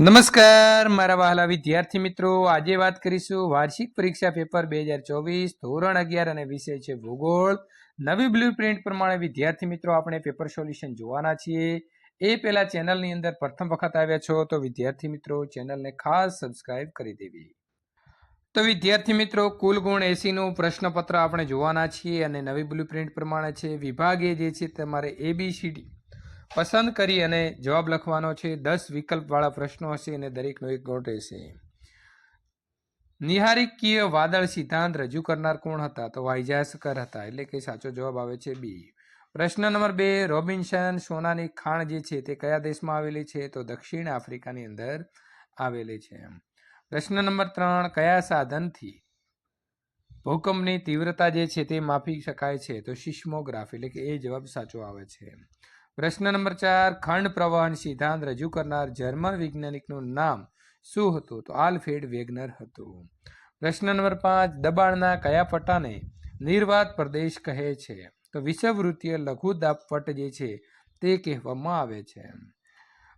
નમસ્કાર, મારા વહાલા વિદ્યાર્થી મિત્રો. આજે વાત કરીશું વાર્ષિક પરીક્ષા પેપર બે હજાર ચોવીસ, ધોરણ અગિયાર અને વિષય છે ભૂગોળ. નવી બ્લુ પ્રિન્ટ પ્રમાણે વિદ્યાર્થી મિત્રો, આપણે પેપર સોલ્યુશન જોવાના છીએ. એ પહેલા ચેનલની અંદર પ્રથમ વખત આવ્યા છો, તો વિદ્યાર્થી મિત્રો, ચેનલને ખાસ સબસ્ક્રાઇબ કરી દેવી. તો વિદ્યાર્થી મિત્રો, કુલ ગુણ એસીનું પ્રશ્નપત્ર આપણે જોવાના છીએ અને નવી બ્લુ પ્રિન્ટ પ્રમાણે છે. વિભાગે જે છે તમારે એબીસીડી પસંદ કરી અને જવાબ લખવાનો છે, દસ વિકલ્પવાળા પ્રશ્નો હશે અને દરેકનો એક ગોટ રહેશે. નિહારિકીય વાદળ સિદ્ધાંત રજૂ કરનાર કોણ હતા? તો વાઇજાસકર હતા, એટલે કે સાચો જવાબ આવે છે બી. પ્રશ્ન નંબર બે, રોબિન્સન સોનાની ખાણ જે છે તે કયા દેશમાં આવેલી છે? તો દક્ષિણ આફ્રિકાની અંદર આવેલી છે. પ્રશ્ન નંબર ત્રણ, કયા સાધનથી ભૂકંપની તીવ્રતા જે છે તે માપી શકાય છે? તો સિસ્મોગ્રાફ, એટલે કે એ જવાબ સાચો આવે છે. પ્રશ્ન નંબર ચાર, ખંડ પ્રવાહન સિદ્ધાંત રજૂ કરનાર જર્મન વૈજ્ઞાનિકનું નામ શું હતું? તો આલ્ફેડ વેગનર હતું. પ્રશ્ન નંબર પાંચ, દબાણના કયા પટ્ટાને નિર્વાત પ્રદેશ કહે છે? તો વિષવવૃત્તીય લઘુદાબ પટ જે છે તે કહેવામાં આવે છે.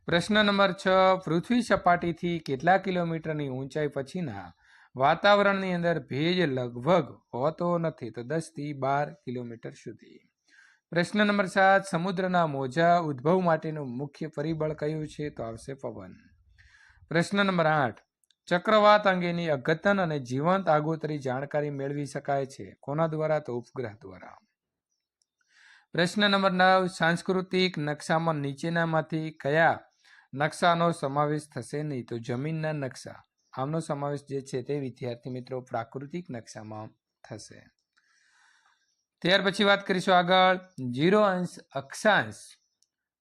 પ્રશ્ન નંબર છ, પૃથ્વી સપાટીથી કેટલા કિલોમીટરની ઊંચાઈ પછીના વાતાવરણની અંદર ભેજ લગભગ હોતો નથી, તો દસથી બાર કિલોમીટર સુધી. પ્રશ્ન નંબર સાત, સમુદ્રના મોજા ઉદ્ભવ માટેનું મુખ્ય પરિબળ કયું છે? તો આવશે પવન. પ્રશ્ન નંબર આઠ, ચક્રવાત અંગેની અગતન અને જીવંત આગોતરી જાણકારી મેળવી શકાય છે. કોના દ્વારા? તો ઉપગ્રહ દ્વારા. પ્રશ્ન નંબર નવ, સાંસ્કૃતિક નકશામાં નીચેનામાંથી કયા નકશાનો સમાવેશ થશે નહીં? તો જમીનના નકશા. આમનો સમાવેશ જે છે તે વિદ્યાર્થી મિત્રો પ્રાકૃતિક નકશામાં થશે. ત્યાર પછી વાત કરીશું આગળ. જીરો અંશ અક્ષાંશ.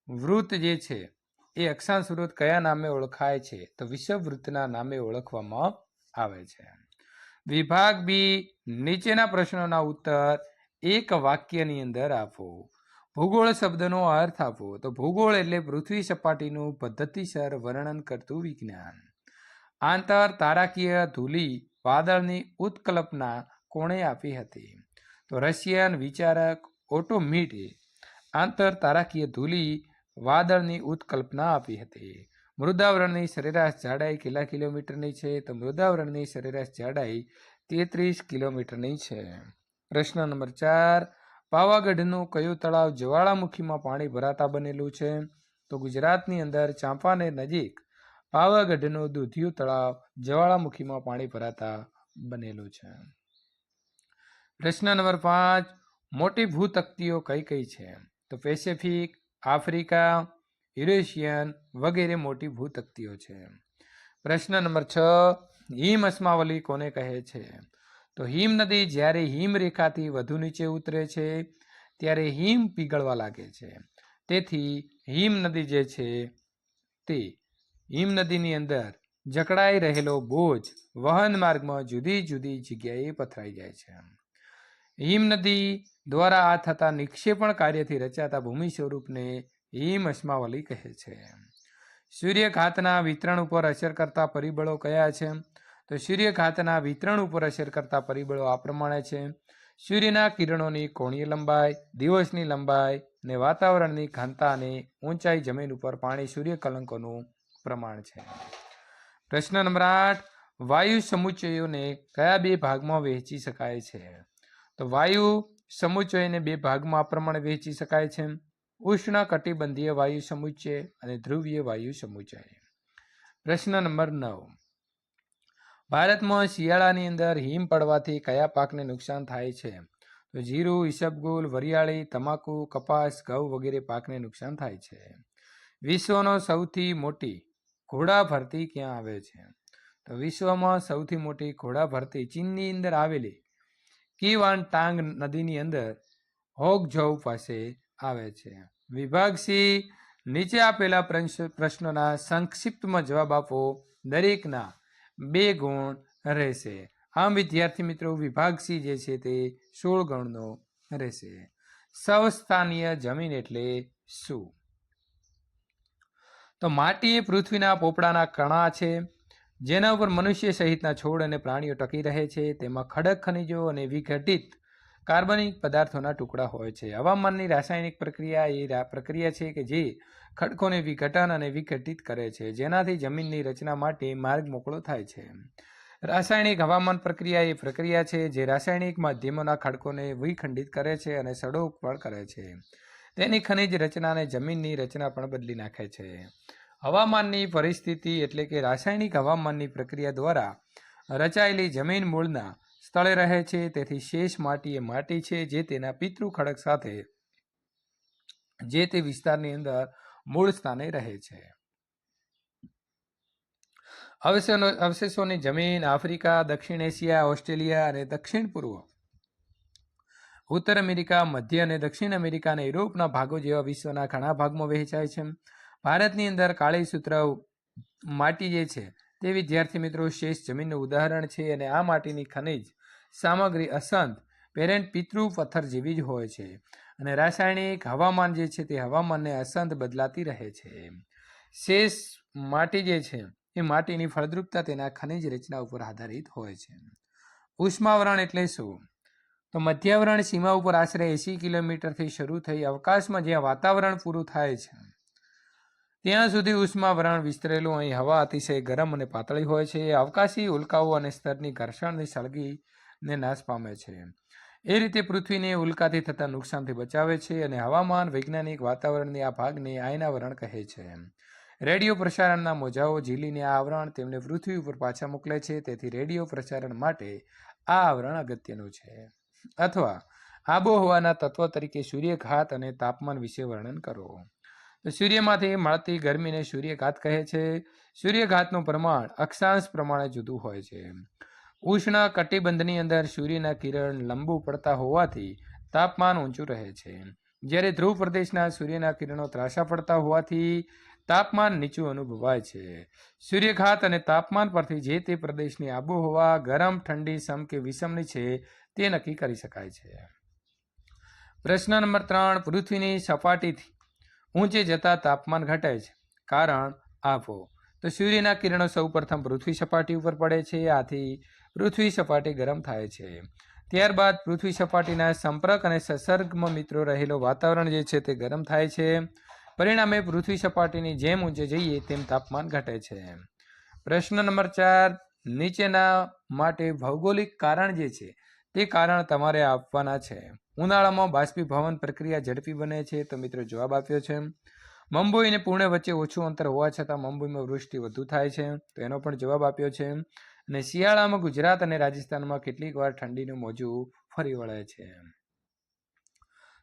વૃત્ત જે છે, એ અક્ષાંશ વૃત્ત કયા નામે ઓળખાય છે? તો વિષવવૃત્તના નામે ઓળખવામાં આવે છે. વિભાગ બી, નીચેના પ્રશ્નોના ઉત્તર એક વાક્યની અંદર આપો. ભૂગોળ શબ્દનો અર્થ આપો. તો ભૂગોળ એટલે પૃથ્વી સપાટીનું પદ્ધતિસર વર્ણન કરતું વિજ્ઞાન. આંતર તારાકીય ધૂલી વાદળની ઉત્કલ્પના કોણે આપી હતી? તો રશિયન વિચારક ઓટોમીટે આંતર તારાકીય ધૂલી વાદળની ઉત્કલ્પના આપી હતી. મૃદાવરણની સરેરાશ જાડાઈ કેટલા કિલોમીટરની છે? તો મૃદાવરણની સરેરાશ જાડાઈ તેત્રીસ કિલોમીટરની છે. પ્રશ્ન નંબર ચાર, પાવાગઢનું કયું તળાવ જ્વાળામુખીમાં પાણી ભરાતા બનેલું છે? તો ગુજરાતની અંદર ચાંપાનેર નજીક પાવાગઢનું દૂધિયું તળાવ જ્વાળામુખીમાં પાણી ભરાતા બનેલું છે. પ્રશ્ન નંબર પાંચ, મોટી ભૂતક્તિઓ કઈ કઈ છે? તો પેસિફિક, આફ્રિકા, યુરેશિયન વગેરે મોટી ભૂતક્તિઓ છે. પ્રશ્ન નંબર છ, હિમ અસ્માવલી કોને કહે છે? તો હિમ નદી જ્યારે હિમરેખાથી વધુ નીચે ઉતરે છે, ત્યારે હિમ પીગળવા લાગે છે. તેથી હિમ નદી જે છે તે હિમ નદીની અંદર જકડાઈ રહેલો બોજ વહન માર્ગમાં જુદી જુદી જગ્યાએ પથરાઈ જાય છે. હિમનદી દ્વારા આ થતા નિક્ષેપણ કાર્યથી રચાતા ભૂમિ સ્વરૂપને હિમ અસ્માવલી કહે છે. સૂર્યઘાતના વિતરણ ઉપર અસર કરતા પરિબળો કયા છે? તો સૂર્યઘાતના વિતરણ ઉપર અસર કરતા પરિબળો આ પ્રમાણે છે. સૂર્યના કિરણોની કોણીય લંબાઈ, દિવસની લંબાઈ ને વાતાવરણની ઘનતા અને ઊંચાઈ જમીન ઉપર પાણી સૂર્ય કલંકોનું પ્રમાણ છે. પ્રશ્ન નંબર આઠ, વાયુ સમુચ્ચયોને કયા બે ભાગમાં વહેંચી શકાય છે? તો વાયુ સમુચ્ચયને બે ભાગમાં પ્રમાણે વહેંચી શકાય છે. ઉષ્ણ કટિબંધીય વાયુ સમુચ્ચય અને ધ્રુવીય વાયુ સમુચ્ચય. પ્રશ્ન નંબર નવ. ભારતમાં શિયાળાની અંદર હિમ પડવાથી કયા પાકને નુકસાન થાય છે? તો જીરું, ઈસબગુલ, વરિયાળી, તમાકુ, કપાસ, ઘઉં વગેરે પાકને નુકસાન થાય છે. વિશ્વનો સૌથી મોટી ઘોડા ભરતી ક્યાં આવે છે? તો વિશ્વમાં સૌથી મોટી ઘોડા ભરતી ચીનની અંદર આવેલી કીવાન ટાંગ નદીની અંદર હોગઝોવ પાસે આવે છે. વિભાગ નીચે આપેલા પ્રશ્ન- પ્રશ્નોના સંક્ષિપ્તમાં જવાબ આપો. દરેકના બે ગુણ રહેશે. આમ વિદ્યાર્થી મિત્રો, વિભાગ જે છે તે સોળ ગણનો રહેશે. સવસ્થાનીય જમીન એટલે શું? તો માટી એ પૃથ્વીના પોપડાના કણા છે. જેના ઉપર મનુષ્ય સહિતના છોડ અને પ્રાણીઓ ટકી રહે છે, તેમાં ખડક ખનિજો અને વિઘટિત કાર્બનિક પદાર્થોના ટુકડા હોય છે. હવામાનની રાસાયણિક પ્રક્રિયા એ પ્રક્રિયા છે કે જે ખડકોને વિઘટન અને વિઘટિત કરે છે, જેનાથી જમીનની રચના માટે માર્ગ મોકળો થાય છે. રાસાયણિક હવામાન પ્રક્રિયા એ પ્રક્રિયા છે જે રાસાયણિક માધ્યમોના ખડકોને વિખંડિત કરે છે અને સડો પણ કરે છે. તેની ખનિજ રચનાને જમીનની રચના પણ બદલી નાખે છે. હવામાનની પરિસ્થિતિ એટલે કે રાસાયણિક હવામાનની પ્રક્રિયા દ્વારા રચાયેલી જમીન મૂળના સ્થળે રહે છે, તેથી શેષ માટી એ માટી છે જે તેના પિતૃ ખડક સાથે જે તે વિસ્તારની અંદર મૂળ સ્થાને રહે છે. અવશેષો અવશેષોની જમીન આફ્રિકા, દક્ષિણ એશિયા, ઓસ્ટ્રેલિયા અને દક્ષિણ પૂર્વ, ઉત્તર અમેરિકા, મધ્ય અને દક્ષિણ અમેરિકા અને યુરોપના ભાગો જેવા વિશ્વના ઘણા ભાગમાં વહેંચાય છે. ભારતની અંદર કાળી સૂત્ર માટી જે છે તે વિદ્યાર્થી મિત્રો શેષ જમીનનું ઉદાહરણ છે અને આ માટીની ખનિજ સામગ્રી અસંત, પેરેન્ટ પિતૃ પથ્થર જેવી જ હોય છે. અને રાસાયણિક હવામાન જે છે, તે હવામાનને અસંત બદલાતી રહે છે. શેષ માટી જે છે, એ માટીની ફળદ્રુપતા તેના ખનિજ રચના ઉપર આધારિત હોય છે. ઉષ્માવરણ એટલે શું? તો મધ્યાવરણ સીમા ઉપર આશરે એંસી કિલોમીટરથી શરૂ થઈ અવકાશમાં જ્યાં વાતાવરણ પૂરું થાય છે. ત્યાં સુધી ઉષ્મા વરાણ વિસ્તરેલું, અહીં હવા અતિશય ગરમ અને પાતળી હોય છે. અવકાશી ઉલ્કાઓ અને સ્તરની ઘર્ષણની સળગીને નાશ પામે છે. એ રીતે પૃથ્વીને ઉલ્કાથી થતા નુકસાનથી બચાવે છે અને હવામાન, વૈજ્ઞાનિક વાતાવરણની આ ભાગને આયનાવરણ કહે છે. રેડિયો પ્રસારણના મોજાઓ ઝીલીને આ આવરણ તેમને પૃથ્વી ઉપર પાછા મોકલે છે. તેથી રેડિયો પ્રસારણ માટે આ આવરણ અગત્યનું છે. અથવા આબોહવાના તત્વ તરીકે સૂર્યઘાત અને તાપમાન વિશે વર્ણન કરો. તો સૂર્યમાંથી મળતી ગરમીને સૂર્યઘાત કહે છે. સૂર્યઘાતનું પ્રમાણ અક્ષાંશ પ્રમાણે જુદું હોય છે. ઉષ્ણ કટિબંધની અંદર સૂર્યના કિરણ લંબુ પડતા હોવાથી તાપમાન ઊંચું રહે છે. જ્યારે ધ્રુવ પ્રદેશના સૂર્યના કિરણો ત્રાસા પડતા હોવાથી તાપમાન નીચું અનુભવાય છે. સૂર્યઘાત અને તાપમાન પરથી જે તે પ્રદેશની આબોહવા ગરમ, ઠંડી, સમ કે વિષમની છે તે નક્કી કરી શકાય છે. પ્રશ્ન નંબર ત્રણ, પૃથ્વીની સપાટીથી ઊંચે જતા તાપમાન ઘટે છે. કારણ આપો તો સૂર્યના કિરણો સૌપ્રથમ પૃથ્વી સપાટી ઉપર પડે છે. આથી પૃથ્વી સપાટી ગરમ થાય છે. ત્યારબાદ પૃથ્વી સપાટીના સંપર્ક અને સસર્ગમાં મિત્રો રહેલો વાતાવરણ જે છે તે ગરમ થાય છે. પરિણામે પૃથ્વી સપાટીની જેમ ઊંચે જઈએ તેમ તાપમાન ઘટે છે. પ્રશ્ન નંબર ચાર. નીચેના માટે ભૌગોલિક કારણ જે છે તે કારણ તમારે આપવાના છે. ઉનાળામાં બાષ્પીભવન પ્રક્રિયા ઝડપી બને છે, તો મિત્રો જવાબ આપ્યો છે. મુંબઈ અને પુણે વચ્ચે ઓછું અંતર હોવા છતાં મુંબઈમાં વૃષ્ટિ વધુ થાય છે, તો એનો પણ જવાબ આપ્યો છે. અને શિયાળામાં ગુજરાત અને રાજસ્થાનમાં કેટલીક વાર ઠંડીનું મોજું ફરી વળે છે.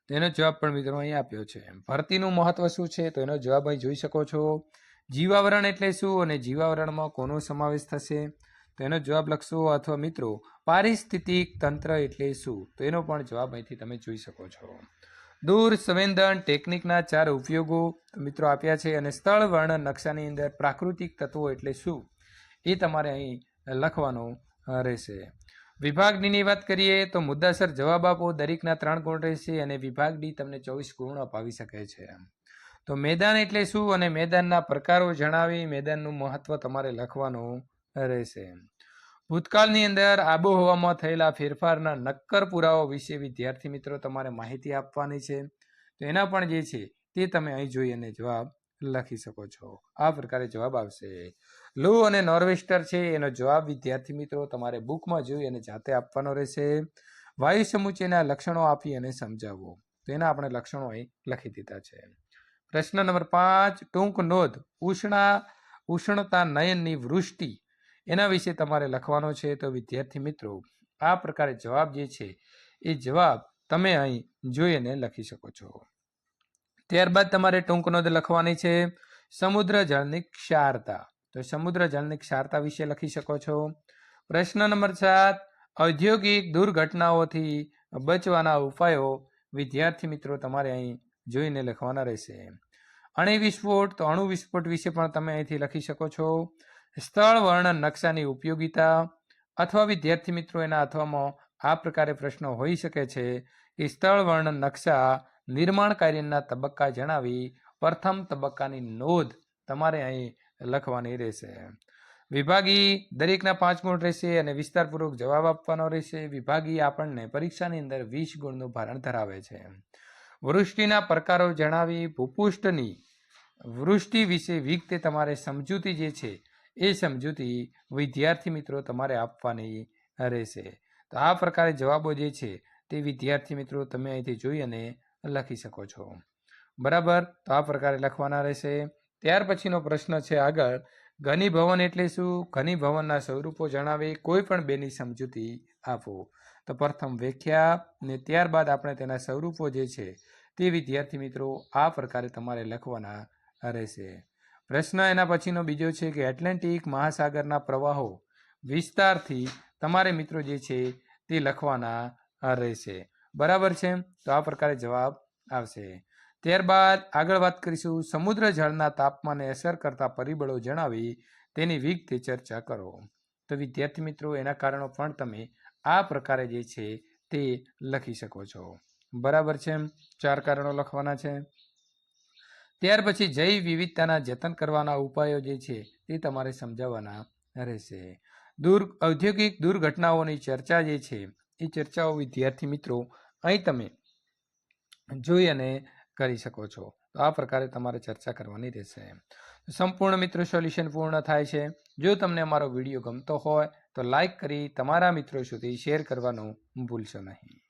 તેનો જવાબ પણ મિત્રો અહીં આપ્યો છે. ભરતીનું મહત્વ શું છે, તો એનો જવાબ અહીં જોઈ શકો છો. જીવાવરણ એટલે શું અને જીવાવરણમાં કોનો સમાવેશ થશે? તો એનો જવાબ લખશો અથવા મિત્રો, પારિસ્થિતિક તંત્ર એટલે શું? તો એનો પણ જવાબ અહીંથી તમે જોઈ શકો છો. દૂર સંવેદન ટેકનિકના ચાર ઉપયોગો મિત્રો આપ્યા છે અને સ્થળ વર્ણન નકશાની અંદર પ્રાકૃતિક તત્વો એટલે શું? એ તમારે અહીં લખવાનું રહેશે. વિભાગ ડીની વાત કરીએ તો મુદ્દાસર જવાબ આપો. દરેકના ત્રણ ગુણ રહેશે અને વિભાગ ડી તમને ચોવીસ ગુણ અપાવી શકે છે. તો મેદાન એટલે શું? અને મેદાનના પ્રકારો જણાવી મેદાનનું મહત્વ તમારે લખવાનું રહેશે. ભૂતકાળની અંદર આબોહવામાં થયેલા ફેરફારના નક્કર પુરાવો વિશે વિદ્યાર્થી મિત્રો તમારે માહિતી આપવાની છે. તો એના પણ જે છે તે તમે અહીં જોઈ અને જવાબ લખી શકો છો. આ પ્રકારે જવાબ આવશે. લો અને નોર્વેસ્ટર છે એનો જવાબ વિદ્યાર્થી મિત્રો તમારે બુકમાં જોઈ અને જાતે આપવાનો રહેશે. વાયુ સમુચ્ચયના લક્ષણો આપી અને સમજાવો. તો એના આપણે લક્ષણો અહીં લખી દીધા છે. પ્રશ્ન નંબર પાંચ, ટૂંક નોંધ ઉષ્ણા ઉષ્ણતા નયનની વૃષ્ટિ એના વિશે તમારે લખવાનો છે તો વિદ્યાર્થી મિત્રો, આ પ્રકારે જવાબ જે છે, એ જવાબ તમે અહીં જોઈને લખી શકો છો. ત્યારબાદ તમારે ટૂંક નોંધ લખવાની છે, સમુદ્ર જળની ક્ષારતા. તો સમુદ્ર જળની ક્ષારતા વિશે લખી શકો છો. પ્રશ્ન નંબર સાત, ઔદ્યોગિક દુર્ઘટનાઓથી બચવાના ઉપાયો વિદ્યાર્થી મિત્રો તમારે અહીં જોઈને લખવાના રહેશે. અણુ વિસ્ફોટ તો અણુ વિસ્ફોટ વિશે પણ તમે અહીંથી લખી શકો છો. સ્થળ વર્ણન નકશાની ઉપયોગિતા અથવા વિદ્યાર્થી મિત્રો એના અથવામાં આ પ્રકારે પ્રશ્નો હોઈ શકે છે. કે સ્થળ વર્ણન નકશા નિર્માણ કાર્યના તબક્કા જણાવી પ્રથમ તબક્કાની નોંધ તમારે અહીં લખવાની રહેશે. વિભાગી દરેકના પાંચ ગુણ રહેશે અને વિસ્તારપૂર્વક જવાબ આપવાનો રહેશે. વિભાગી આપણને પરીક્ષાની અંદર વીસ ગુણનું ભારણ ધરાવે છે. વૃષ્ટિના પ્રકારો જણાવી ભૂપૃષ્ઠની વૃષ્ટિ વિશે વિગતે તમારે સમજૂતી જે છે એ સમજૂતી વિદ્યાર્થી મિત્રો તમારે આપવાની રહેશે. તો આ પ્રકારે જવાબો જે છે તે વિદ્યાર્થી મિત્રો તમે અહીંથી જોઈ અને લખી શકો છો. બરાબર? તો આ પ્રકારે લખવાના રહેશે. ત્યાર પછીનો પ્રશ્ન છે આગળ. ઘનીભવન એટલે શું? ઘનીભવનના સ્વરૂપો જણાવી, કોઈ પણ બેની સમજૂતી આપો. તો પ્રથમ વ્યાખ્યા ને ત્યારબાદ આપણે તેના સ્વરૂપો જે છે તે વિદ્યાર્થી મિત્રો આ પ્રકારે તમારે લખવાના રહેશે. પ્રશ્ન એના પછીનો બીજો છે કે એટલાન્ટિક મહાસાગરના પ્રવાહો વિસ્તારથી તમારે મિત્રો જે છે તે લખવાના રહેશે. બરાબર છે? તો આ પ્રકારે જવાબ આવશે. ત્યારબાદ આગળ વાત કરીશું. સમુદ્ર જળના તાપમાને અસર કરતા પરિબળો જણાવી તેની વિગતે ચર્ચા કરો. તો વિદ્યાર્થી મિત્રો, એના કારણો પણ તમે આ પ્રકારે જે છે તે લખી શકો છો. બરાબર છે? ચાર કારણો લખવાના છે. ત્યાર પછી જૈવ વિવિધતાના જતન કરવાના ઉપાયો જે છે તે તમારે સમજાવવાના રહેશે. દુર, ઔદ્યોગિક દુર્ઘટનાઓની ચર્ચા જે છે, એ ચર્ચાઓ વિદ્યાર્થી મિત્રો, અહીં તમે જોઈ અને કરી શકો છો. તો આ પ્રકારે તમારે ચર્ચા કરવાની રહેશે. સંપૂર્ણ મિત્રો સોલ્યુશન પૂર્ણ થાય છે. જો તમને અમારો વીડિયો ગમતો હોય, તો લાઈક કરી તમારા મિત્રો સુધી શેર કરવાનું ભૂલશો નહીં.